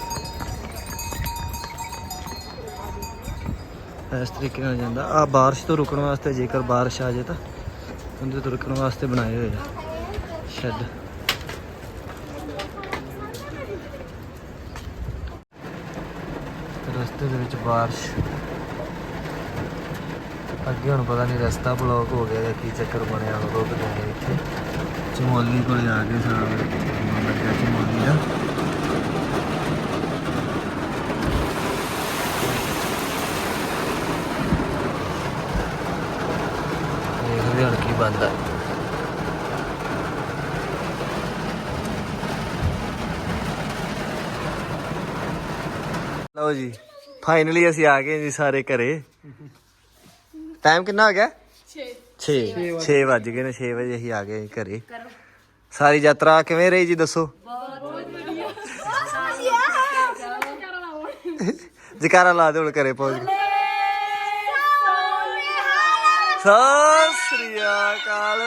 ਇਸ ਤਰੀਕੇ ਨਾਲ ਜਾਂਦਾ। ਆ ਬਾਰਿਸ਼ ਤੋਂ ਰੁਕਣ ਵਾਸਤੇ ਜੇਕਰ ਬਾਰਿਸ਼ ਆ ਜਾਏ ਤਾਂ ਉਹਦੇ ਤੋਂ ਰੁਕਣ ਵਾਸਤੇ ਬਣਾਏ ਹੋਏ ਆ ਸ਼ੈੱਡ। ਰਸਤੇ ਦੇ ਵਿੱਚ ਬਾਰਿਸ਼। ਅੱਗੇ ਹੁਣ ਪਤਾ ਨਹੀਂ ਰਸਤਾ ਬਲੌਕ ਹੋ ਗਿਆ ਜਾਂ ਕੀ ਚੱਕਰ ਬਣਿਆ ਉਹ ਗਏ ਇੱਥੇ। ਚਮੋਲੀ ਕੋਲ ਆ ਕੇ ਸਾਰਾ ਮੈਨੂੰ ਲੱਗਿਆ ਚਮੋਲੀ ਦਾ ਦੇਖਦੇ ਹੁਣ ਕੀ ਬਣਦਾ। ਲਓ ਜੀ ਫਾਈਨਲੀ ਅਸੀਂ ਆ ਗਏ ਜੀ ਸਾਰੇ ਘਰੇ। ਟਾਈਮ ਕਿੰਨਾ ਹੋ ਗਿਆ? 6 6 6 ਵੱਜ ਗਏ। ਨੇ 6 ਵਜੇ ਅਸੀਂ ਆ ਗਏ ਘਰੇ। ਸਾਰੀ ਯਾਤਰਾ ਕਿਵੇਂ ਰਹੀ ਜੀ ਦੱਸੋ? ਜਕਾਰਾ ਲਾ ਦੇ ਹੁਣ ਘਰੇ ਪਹੁੰਚ ਗਏ। ਸਤਿ ਸ੍ਰੀ ਅਕਾਲ